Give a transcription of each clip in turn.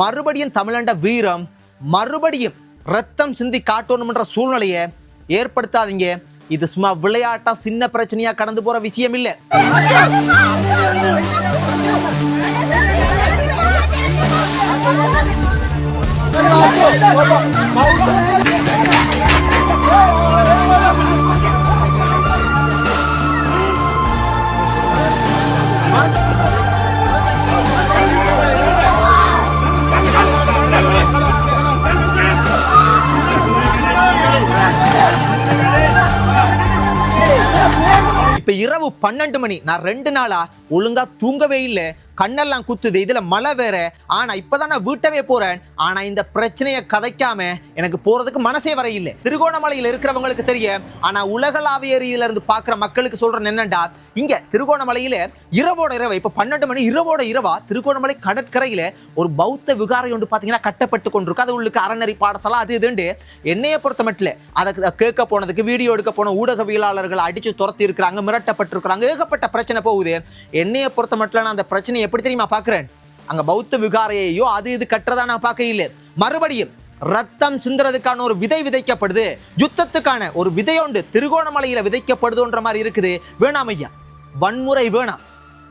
மறுபடியும் தமிழண்ட வீரம் மறுபடியும் ரத்தம் சிந்தி காட்டணும்ன்ற சூழ்நிலையை ஏற்படுத்தாதீங்க. இது சும்மா விளையாட்டா சின்ன பிரச்சனையா கடந்து போற விஷயம் இல்ல. இரவு பன்னெண்டு மணி. நான் ரெண்டு நாளா ஒழுங்கா தூங்கவே இல்லை. கண்ணெல்லாம் குத்துது இதில் மழை வேற. ஆனால் இப்போ தான் நான் வீட்டவே போகிறேன் ஆனால் இந்த பிரச்சனையை கதைக்காம எனக்கு போகிறதுக்கு மனசே வர இல்லை. திருகோணமலையில் இருக்கிறவங்களுக்கு தெரியும். ஆனால் உலகளாவிய ரீதியில இருந்து மக்களுக்கு சொல்கிறேன் என்னண்டா? இங்கே திருகோணமலையில் இரவோட இரவு இப்போ பன்னெண்டு மணி இரவோட இரவா திருகோணமலை கடற்கரையில் ஒரு பௌத்த விகாரை ஒன்று பார்த்தீங்கன்னா கட்டப்பட்டு கொண்டிருக்கு. அது உள்ளுக்கு அறநெறி பாடசாலை அது இதுண்டு. என்னையை பொறுத்த மட்டும் அதை கேட்க போனதுக்கு வீடியோ எடுக்க போன ஊடகவியலாளர்கள் அடித்து துரத்தி இருக்கிறாங்க மிரட்டப்பட்டிருக்கிறாங்க ஏகப்பட்ட பிரச்சனை போகுது. என்னையை பொறுத்த மட்டும் நான் அந்த பிரச்சனையை எப்படி தெரியுமா பாக்குறேன் அங்க பௌத்த விகாரையோ அது இது கட்டுறதா நான் பார்க்க இல்லை. மறுபடியும் ரத்தம் சிந்துறதுக்கான ஒரு விதை விதைக்கப்படுது. யுத்தத்துக்கான ஒரு விதையொண்டு திருகோணமலையில விதைக்கப்படுதுன்ற மாதிரி இருக்குது. வேணாம் ஐயா. வன்முறை வேணாம்.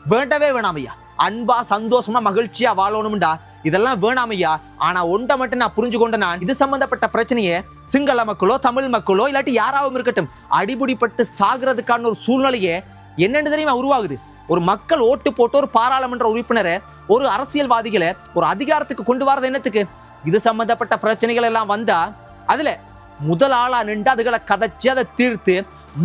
வேண்டவே வேணாம் ஐயா. அன்பா சந்தோஷமா மகிழ்ச்சியா வாழணும்டா. இதெல்லாம் வேணாம் ஐயா. ஆனா ஒன்றை மட்டும் நான் புரிஞ்சு கொண்டு நான் இது சம்பந்தப்பட்ட பிரச்சனையை. சிங்கள மக்களோ தமிழ் மக்களோ இல்லாட்டி யாராவும் இருக்கட்டும் அடிபுடிப்பட்டு சாகிறதுக்கான ஒரு சூழ்நிலையே என்னென்னு தெரியுமா உருவாகுது? ஒரு மக்கள் ஓட்டு போட்டு ஒரு பாராளுமன்ற உறுப்பினரை ஒரு அரசியல்வாதிகளை ஒரு அதிகாரத்துக்கு கொண்டு வரது என்னத்துக்கு? இது சம்பந்தப்பட்ட பிரச்சனைகள் எல்லாம் வந்தா அதுல முதல் ஆளா நின்று அதுகளை கதைச்சு அதை தீர்த்து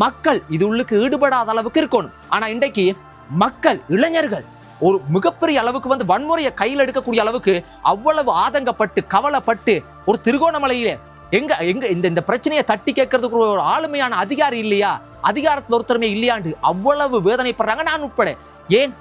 மக்கள் இது உள்ளுக்கு ஈடுபடாத அளவுக்கு இருக்கணும். ஆனா இன்றைக்கு மக்கள் இளைஞர்கள் ஒரு மிகப்பெரிய அளவுக்கு வந்து வன்முறையை கையில் எடுக்கக்கூடிய அளவுக்கு அவ்வளவு ஆதங்கப்பட்டு கவலைப்பட்டு ஒரு திருகோணமலையிலே எங்க எங்க இந்த இந்த பிரச்சனையை தட்டி கேட்கறதுக்கு ஒரு ஆளுமையான அதிகாரி இல்லையா? அதிகாரத்தில் ஒருத்தருமே இல்லையாண்டு அவ்வளவு வேதனைப்படுறாங்க. நான் உட்பட ஏன்?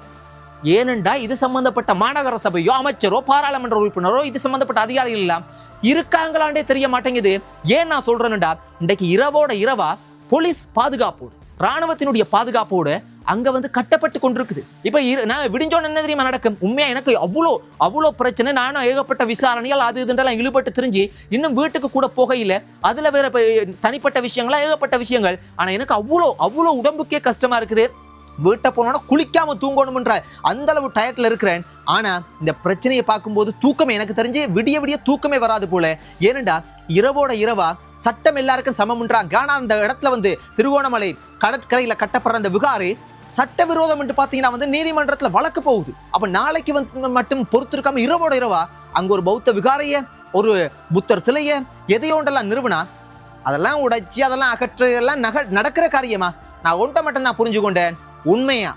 ஏனென்றா இது சம்பந்தப்பட்ட மாநகர சபையோ அமைச்சரோ பாராளுமன்ற உறுப்பினரோ இது சம்பந்தப்பட்ட அதிகாரிகள் எல்லாம் இருக்காங்களாண்டே தெரிய மாட்டேங்குது. ஏன் நான் சொல்றேன்டா இன்றைக்கு இரவோட இரவா போலீஸ் பாதுகாப்போடு ராணுவத்தினுடைய பாதுகாப்போடு அங்க வந்து கட்டப்பட்டு கொண்டிருக்குது. இப்ப இரு- நான் விடிஞ்சோன்னு என்ன தெரியுமா நடக்கும்? உண்மையா எனக்கு அவ்வளோ அவ்வளோ பிரச்சனை நானும் ஏகப்பட்ட விசாரணைகள் அது இதுன்றெல்லாம் இழுபட்டு தெரிஞ்சு இன்னும் வீட்டுக்கு கூட போகையில அதுல வேற தனிப்பட்ட விஷயங்களா ஏகப்பட்ட விஷயங்கள். ஆனா எனக்கு அவ்வளோ அவ்வளோ உடம்புக்கே கஷ்டமா இருக்குது. வீட்டை போனோன்னா குளிக்காம தூங்கணும்ன்ற அந்த அளவு டயர்ட்ல இருக்கிறேன். ஆனா இந்த பிரச்சனையை பார்க்கும்போது தூக்கமே எனக்கு தெரிஞ்சு விடிய விடிய தூக்கமே வராது போல. ஏனண்டா இரவோட இரவா சட்டம் எல்லாருக்கும் சமம்ன்றாங்க. ஆனா அந்த இடத்துல வந்து திருகோணமலை கடற்கரையில் கட்டப்படுற அந்த விகாரு சட்டவிரோதம் என்று பார்த்தீங்கன்னா வந்து நீதிமன்றத்தில் வழக்கு போகுது. அப்போ நாளைக்கு வந்து மட்டும் பொறுத்திருக்காம இரவோட இரவா? அங்கே ஒரு பௌத்த விகாரைய ஒரு புத்தர் சிலைய எதையோண்டெல்லாம் நிறுவனா? அதெல்லாம் உடைச்சி அதெல்லாம் அகற்று எல்லாம் நக நடக்கிற காரியமா? நான் ஒன்றை மட்டும் நான் புரிஞ்சு கொண்டேன். உண்மையா?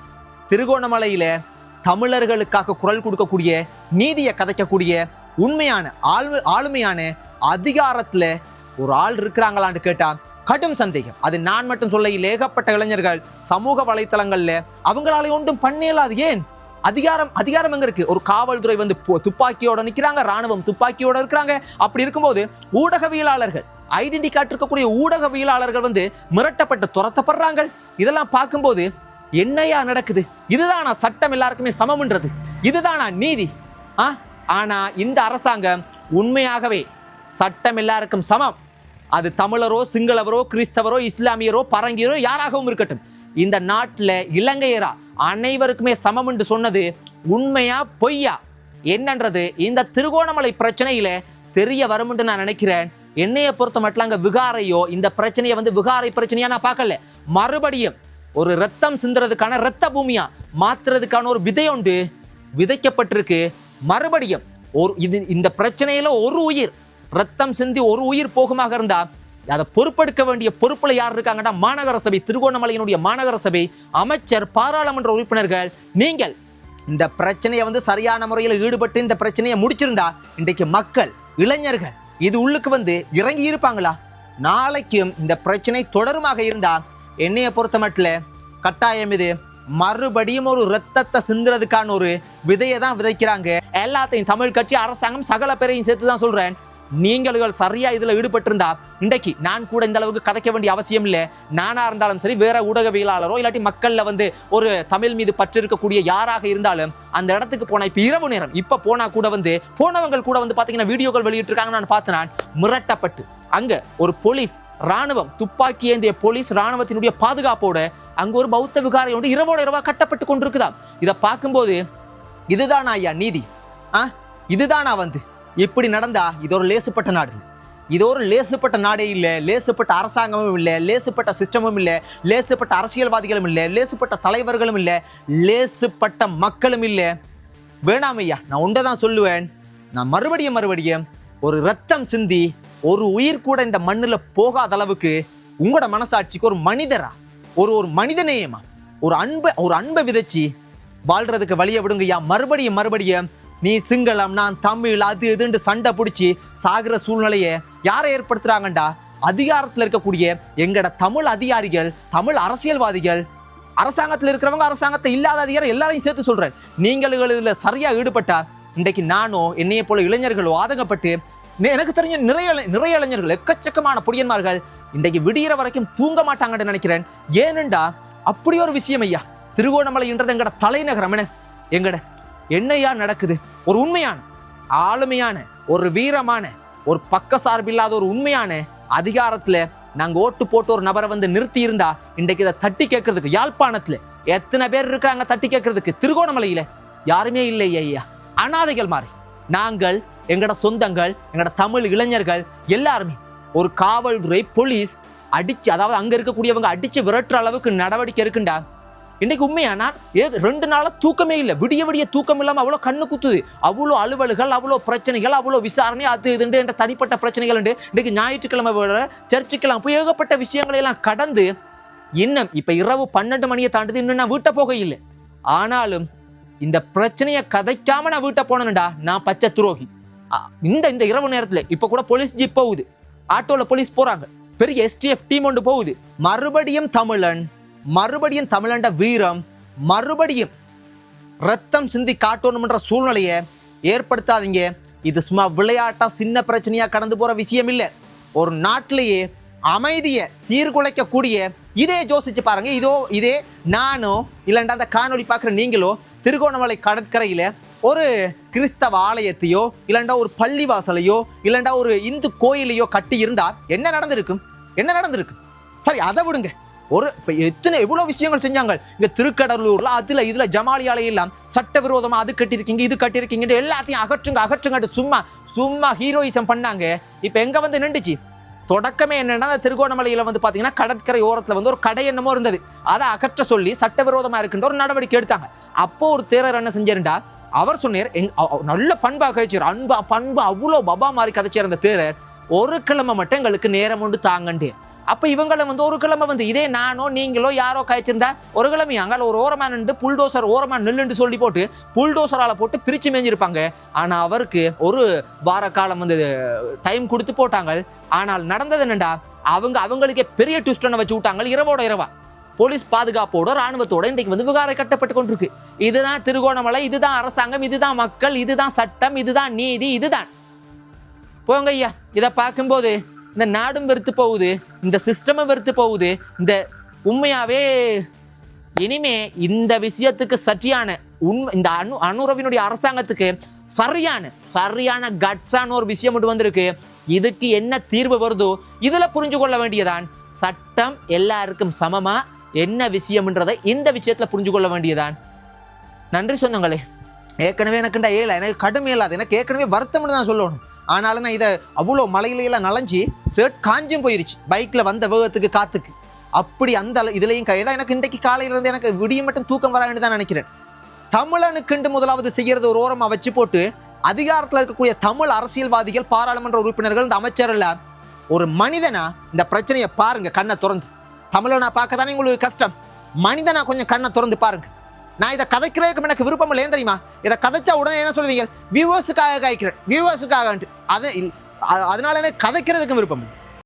திருகோணமலையில தமிழர்களுக்காக குரல் கொடுக்கக்கூடிய நீதியை கதைக்கக்கூடிய உண்மையான ஆளு ஆளுமையான அதிகாரத்தில் ஒரு ஆள் இருக்கிறாங்களான்னு கேட்டால் கடும் சந்தேகம். அது நான் மட்டும் சொல்ல இல்லை. ஏகப்பட்ட இளைஞர்கள் சமூக வலைத்தளங்கள்ல அவங்களால ஒன்றும் பண்ணலாது ஏன்? அதிகாரம் அதிகாரம் எங்க இருக்கு ஒரு காவல்துறை வந்து துப்பாக்கியோட நிக்கிறாங்க ராணுவம் துப்பாக்கியோட இருக்கிறாங்க. அப்படி இருக்கும்போது ஊடகவியலாளர்கள் ஐடென்டி கார்டு இருக்கக்கூடிய ஊடகவியலாளர்கள் வந்து மிரட்டப்பட்டு துரத்தப்படுறாங்க. இதெல்லாம் பார்க்கும்போது என்னையா நடக்குது? இதுதானா சட்டம் எல்லாருக்குமே சமம்ன்றது? இதுதானா நீதி? ஆ? ஆனா இந்த அரசாங்கம் உண்மையாகவே சட்டம் எல்லாருக்கும் சமம். அது தமிழரோ சிங்களவரோ கிறிஸ்தவரோ இஸ்லாமியரோ பரங்கியரோ யாராகவும் இருக்கட்டும். இந்த நாட்டில் இலங்கையரா அனைவருக்குமே சமம் என்று சொன்னது உண்மையா பொய்யா? என்னன்றது இந்த திருகோணமலை பிரச்சனையில தெரிய வரும்னு நான் நினைக்கிறேன். என்னைய பொறுத்த மட்டும் அங்க விகாரையோ இந்த பிரச்சனையை வந்து விகாரை பிரச்சனையா நான் பார்க்கல. மறுபடியும் ஒரு ரத்தம் சிந்துறதுக்கான ரத்த பூமியா மாத்துறதுக்கான ஒரு விதை உண்டு விதைக்கப்பட்டிருக்கு. மறுபடியும் ஒரு இது இந்த பிரச்சனையில ஒரு உயிர் ரத்தம் சிந்தி ஒரு உயிர் போகுமாக இருந்தா அதை பொறுப்பெடுக்க வேண்டிய பொறுப்புல யார் இருக்காங்கன்னா மாநகர சபை திருகோணமலையினுடைய மாநகர சபை அமைச்சர் பாராளுமன்ற உறுப்பினர்கள் நீங்கள். இந்த பிரச்சனையை வந்து சரியான முறையில் ஈடுபட்டு இந்த பிரச்சனையை முடிச்சிருந்தா இன்றைக்கு மக்கள் இளைஞர்கள் இது உள்ளுக்கு வந்து இறங்கி இருப்பாங்களா? நாளைக்கும் இந்த பிரச்சனை தொடருமாக இருந்தா என்னைய பொறுத்த மட்டும் கட்டாயம் இது மறுபடியும் ஒரு ரத்தத்தை சிந்துறதுக்கான ஒரு விதையை தான் விதைக்கிறாங்க. எல்லாத்தையும் தமிழ் கட்சி அரசாங்கம் சகல பேரையும் சேர்த்து தான் சொல்றேன். நீங்கள் சரியா இதுல ஈடுபட்டிருந்தா இன்றைக்கு நான் கூட இந்த அளவுக்கு கதைக்க வேண்டிய அவசியம் இல்லை. நானா இருந்தாலும் சரி வேற ஊடகவியலாளரோ இல்லாட்டி மக்கள்ல வந்து ஒரு தமிழ் மீது பற்று இருக்கக்கூடிய யாராக இருந்தாலும் அந்த இடத்துக்கு போனா இப்ப இரவு நேரம் இப்ப போனா கூட வந்து போனவங்க கூட வந்து பாத்தீங்கன்னா வீடியோக்கள் வெளியிட்டிருக்காங்க நான் பார்த்தேன் மிரட்டப்பட்டு. அங்க ஒரு போலீஸ் ராணுவம் துப்பாக்கி ஏந்திய போலீஸ் ராணுவத்தினுடைய பாதுகாப்போட அங்க ஒரு பௌத்த விகாரை ஒன்று இரவோட இரவா கட்டப்பட்டு கொண்டிருக்குதாம். இதை பார்க்கும்போது இதுதான் ஐயா நீதி? ஆ? இதுதானா வந்து? இப்படி நடந்தா இது ஒரு லேசுப்பட்ட நாடு. இது ஒரு லேசுப்பட்ட நாடே இல்லை லேசுப்பட்ட அரசாங்கமும் இல்லை லேசுப்பட்ட சிஸ்டமும் இல்லை லேசுப்பட்ட அரசியல்வாதிகளும் இல்லை லேசுப்பட்ட தலைவர்களும் இல்லை லேசுப்பட்ட மக்களும் இல்லை. வேணாம் ஐயா நான் உண்டை தான் சொல்லுவேன். நான் மறுபடியும் மறுபடியும் ஒரு ரத்தம் சிந்தி ஒரு உயிர் கூட இந்த மண்ணில் போகாத அளவுக்கு உங்களோட மனசாட்சிக்கு ஒரு மனிதரா? ஒரு ஒரு மனிதநேயமா? ஒரு அன்பை ஒரு அன்பை விதைச்சி வாழ்கிறதுக்கு வழியை விடுங்கய்யா. மறுபடியும் மறுபடியும் நீ சிங்களம் நான் தமிழ் அது இதுன்னு சண்டை பிடிச்சி சாகிற சூழ்நிலையை யாரை ஏற்படுத்துறாங்கண்டா? அதிகாரத்தில் இருக்கக்கூடிய எங்கட தமிழ் அதிகாரிகள் தமிழ் அரசியல்வாதிகள் அரசாங்கத்தில் இருக்கிறவங்க அரசாங்கத்தை இல்லாத அதிகாரம் எல்லாரையும் சேர்த்து சொல்றேன். நீங்கள் இதில் சரியா ஈடுபட்டா இன்றைக்கு நானோ என்னைய போல இளைஞர்களோ ஆதங்கப்பட்டு எனக்கு தெரிஞ்ச நிறைய நிறைய இளைஞர்கள் எக்கச்சக்கமான பொடியன்மார்கள் இன்றைக்கு விடியிற வரைக்கும் தூங்க மாட்டாங்கன்னு நினைக்கிறேன். ஏனெண்டா? அப்படி ஒரு விஷயம் ஐயா. திருகோணமலைன்றது எங்கட தலைநகரம் என்ன? எங்கட என்னையா நடக்குது? ஒரு உண்மையான ஆளுமையான ஒரு வீரமான ஒரு பக்க சார்பில்லாத ஒரு உண்மையான அதிகாரத்தில் நாங்கள் ஓட்டு போட்டு ஒரு நபரை வந்து நிறுத்தி இருந்தா இன்றைக்கு இதை தட்டி கேட்கறதுக்கு யாழ்ப்பாணத்துல எத்தனை பேர் இருக்காங்க தட்டி கேட்கறதுக்கு? திருகோணமலையில யாருமே இல்லை ஐயா. அனாதைகள் மாதிரி. நாங்கள் எங்களோட சொந்தங்கள் எங்களோட தமிழ் இளைஞர்கள் எல்லாருமே ஒரு காவல்துறை போலீஸ் அடிச்சு அதாவது அங்க இருக்கக்கூடியவங்க அடிச்சு விரட்டுற அளவுக்கு நடவடிக்கை இருக்குண்டா? இன்னைக்கு உண்மையானா ஏ ரெண்டு நாளாக தூக்கமே இல்லை. விடிய விடிய தூக்கம் இல்லாமல் அவ்வளோ கண்ணு குத்துது. அவ்வளோ அலுவல்கள் அவ்வளோ பிரச்சனைகள் அவ்வளோ விசாரணை அது இதுண்டு என்ற தனிப்பட்ட பிரச்சனைகள் உண்டு. இன்றைக்கு ஞாயிற்றுக்கிழமை விட சர்ச்சுக்கெல்லாம் போய் ஏகப்பட்ட விஷயங்களையெல்லாம் கடந்து இன்னும் இப்போ இரவு பன்னெண்டு மணியை தாண்டுது இன்னும் நான் வீட்டை போக இல்லை ஆனாலும் இந்த பிரச்சனையை கதைக்காமல் நான் வீட்டை போனேன்டா நான் பச்சை துரோகி. இந்த இந்த இரவு நேரத்தில் இப்போ கூட போலீஸ் ஜீப் போகுது. ஆட்டோவில் போலீஸ் போகிறாங்க பெரிய எஸ்டிஎஃப் டீம் ஒன்று போகுது. மறுபடியும் தமிழன் மறுபடியும் தமிழண்ட வீரம் மறுபடியும் ரத்தம் சிந்தி காட்டணும்ன்ற சூழ்நிலையை ஏற்படுத்தாதீங்க. இது சும்மா விளையாட்டா சின்ன பிரச்சனையா கடந்து போற விஷயம் இல்லை ஒரு நாட்டிலேயே அமைதியை சீர்குலைக்கக்கூடிய இதே யோசிச்சு பாருங்க. இதோ இதே நானோ இல்லைண்டா அந்த காணொளி பார்க்குற நீங்களோ திருகோணமலை கடற்கரையில் ஒரு கிறிஸ்தவ ஆலயத்தையோ இல்லைண்டா ஒரு பள்ளிவாசலையோ இல்லைண்டா ஒரு இந்து கோயிலையோ கட்டி இருந்தால் என்ன நடந்திருக்கும்? என்ன நடந்திருக்கு? சரி அதை விடுங்க. ஒரு இப்போ எத்தனை எவ்வளோ விஷயங்கள் செஞ்சாங்க இங்கே திருக்கடலூரில் அதில் இதில் ஜமாலியாலே எல்லாம் சட்டவிரோதமாக அது கட்டியிருக்கீங்க இது கட்டியிருக்கீங்க எல்லாத்தையும் அகற்றுங்க அகற்றுங்க சும்மா சும்மா ஹீரோயிசம் பண்ணாங்க. இப்போ எங்கே வந்து நின்றுச்சு? தொடக்கமே என்னென்னா அந்த திருகோணமலையில் வந்து பார்த்தீங்கன்னா கடற்கரை ஓரத்தில் வந்து ஒரு கடை என்னமோ இருந்தது. அதை அகற்ற சொல்லி சட்டவிரோதமாக இருக்கின்ற ஒரு நடவடிக்கை எடுத்தாங்க. அப்போது ஒரு தேரர் என்ன செஞ்சாருண்டா அவர் சொன்னார் எங் நல்ல பண்பாக கதைச்சார் அன்பா பண்பு அவ்வளோ பபா மாதிரி கதைச்சார் அந்த தேரர் ஒரு கிழமை மட்டும் எங்களுக்கு நேரம் உண்டு தாங்கண்டே அப்போ இவங்களை வந்து ஒரு கிழமை வந்து இதே நானோ நீங்களோ யாரோ காய்ச்சிருந்தா ஒரு கிழமை அங்கே ஒரு ஓரமாக நின்று புல்டோசர் ஓரமாக நில்லுன்னு சொல்லி போட்டு புல்டோசரால் போட்டு பிரித்து மேஞ்சிருப்பாங்க. ஆனால் அவருக்கு ஒரு வார காலம் வந்து டைம் கொடுத்து போட்டாங்க. ஆனால் நடந்தது என்னண்டா? அவங்க அவங்களுக்கே பெரிய ட்விஸ்ட் ஒன்று வச்சு விட்டாங்க. இரவோட இரவா. போலீஸ் பாதுகாப்போட ராணுவத்தோட இன்றைக்கு வந்து விவகாரம் கட்டப்பட்டு கொண்டிருக்கு. இதுதான் திருகோணமலை இதுதான் அரசாங்கம் இதுதான் மக்கள் இதுதான் சட்டம் இதுதான் நீதி இதுதான். போங்க ஐயா இதை பார்க்கும்போது இந்த நாடும் வெறுத்து போகுது இந்த சிஸ்டமும் வெறுத்து போகுது இந்த உண்மையாகவே இனிமே இந்த விஷயத்துக்கு சரியான உண்மை இந்த அணு அனுரவினுடைய அரசாங்கத்துக்கு சரியான சரியான கட்ஸான ஒரு விஷயம் மட்டும் வந்திருக்கு. இதுக்கு என்ன தீர்வு வருதோ இதில் புரிஞ்சு கொள்ள வேண்டியதான் சட்டம் எல்லாருக்கும் சமமாக என்ன விஷயம்ன்றதை இந்த விஷயத்தில் புரிஞ்சு கொள்ள வேண்டியதான் நன்றி சொந்தங்களே. ஏற்கனவே எனக்குண்டா ஏல எனக்கு கடுமை இல்லாது எனக்கு ஏற்கனவே வருத்தம்னு தான் சொல்லணும். ஆனாலும் நான் இதை அவ்வளோ மலையிலையெல்லாம் நனைஞ்சி ஷர்ட் காஞ்சும் போயிருச்சு. பைக்கில் வந்த வேகத்துக்கு காத்துக்கு. அப்படி அந்த இதுலையும் இதுலயும் கையில எனக்கு இன்றைக்கு காலையிலேருந்து எனக்கு விடிய மட்டும் தூக்கம் வரான்னு தான் நினைக்கிறேன். தமிழனுக்குண்டு முதலாவது செய்கிறது ஒரு ஓரமாக வச்சு போட்டு அதிகாரத்தில் இருக்கக்கூடிய தமிழ் அரசியல்வாதிகள் பாராளுமன்ற உறுப்பினர்கள் இந்த அமைச்சர் ஒரு மனிதனா இந்த பிரச்சனையை பாருங்க கண்ணை திறந்து. தமிழனா பார்க்க தானே உங்களுக்கு கஷ்டம். மனிதனா கொஞ்சம் கண்ணை திறந்து பாருங்க. நான் இதை கதைக்கிறதுக்கு எனக்கு விருப்பம் இல்லை தெரியுமா? இதை கதைச்சா உடனே என்ன சொல்லுவீங்க? வியூவர்ஸுக்காக காய்க்கிறேன் வியூவர்ஸுக்காக அது இல்- அதனால எனக்கு கதைக்கிறதுக்கு விருப்பம் இல்லை.